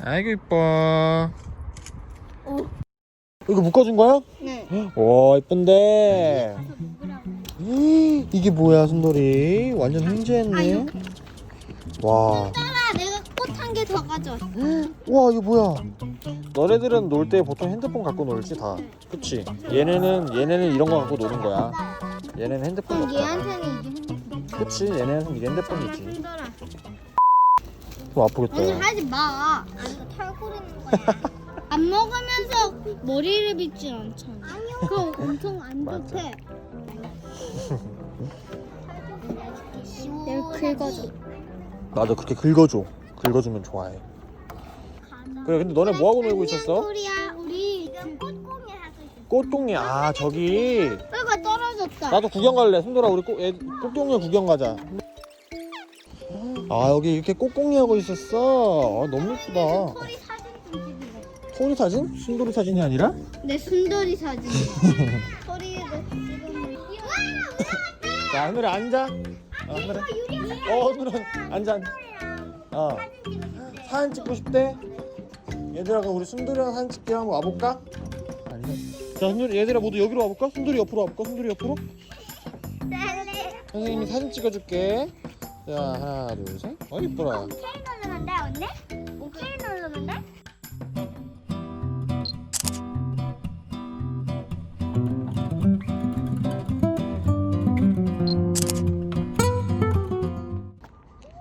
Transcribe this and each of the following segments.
아이고 이뻐. 오. 이거 묶어준 거야? 네. 와 이쁜데. 이게 뭐야 순돌이? 완전 횡재했네. 아유. 와. 따라 내가 꽃 한 개 더 가져왔어. 와 이거 뭐야? 너네들은 놀 때 보통 핸드폰 갖고 놀지 다. 그치? 얘네는 얘네는 이런 거 갖고 노는 거야. 얘네는 핸드폰 그럼. 얘한테는 이게 핸드폰. 그치? 얘네는 이게 핸드폰이지. 흔들어. 좀 아프겠다. 언니 하지 마. 이거 털고리는 거야. 안 먹으면서 머리를 빗진 않잖아. 아니요. 그거 엄청 안. 좋대. 내가 긁어줘. 나도 그렇게 긁어줘. 긁어주면 좋아해. 그래 근데 너네 뭐 하고 놀고 있었어? 소리야. 우리 지금 꽃공예 하고 있어. 꽃동네 아 저기 뼈가 떨어졌다. 나도 구경 갈래. 순돌아 우리 꽃, 애, 꽃동네 구경 가자. 아 여기 이렇게 꽃공예 하고 있었어. 아, 너무 예쁘다. 소리 사진 좀 찍을래. 소리 사진? 순돌이 사진이 아니라? 내 순돌이 사진. 소리도 찍으면. 자 하늘에 앉아. 어, 하늘에. 어 하늘에 앉아. 어 사진 찍고 싶대. 얘들아 그럼 우리 순돌이랑 사진 찍게 한번 와볼까? 아니. 자 순돌이 얘들아 모두 여기로 와볼까? 순돌이 옆으로 와볼까? 순돌이 옆으로? 선생님이 사진 찍어줄게. 자 하나 둘 셋. 어 이쁘라. 오케이 누르면 돼 언니? 오케이 누르면 돼?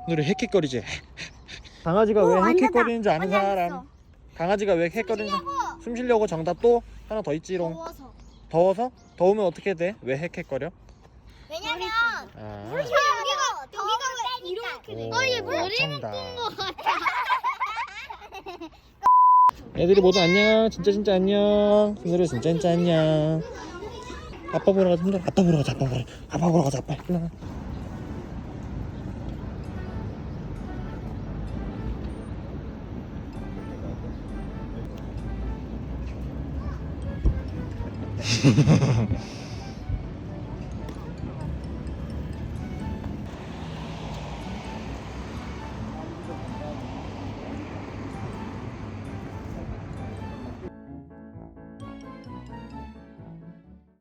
순돌이 헥헥거리지. 강아지가 오, 왜. 헥헥거리는지 아는 사람. 강아지가 왜 헥헥거리는지. 쉬려고. 숨 쉬려고 정답 또 하나 더 있지롱. 더워서. 더우면 어떻게 돼? 왜 헥헥거려? 왜냐면 아. 여기 가 여기가 왜 이렇게 돼? 오, 어얘 머리. 묶은 거 같아. 애들이 모두 안녕. 진짜 진짜 안녕. 순돌이 진짜 진짜 안녕. 아빠 보러 가자. 순돌 아빠 보러 가자. 아빠 보러. 아빠 보러 가자. 아빠. 일로 와.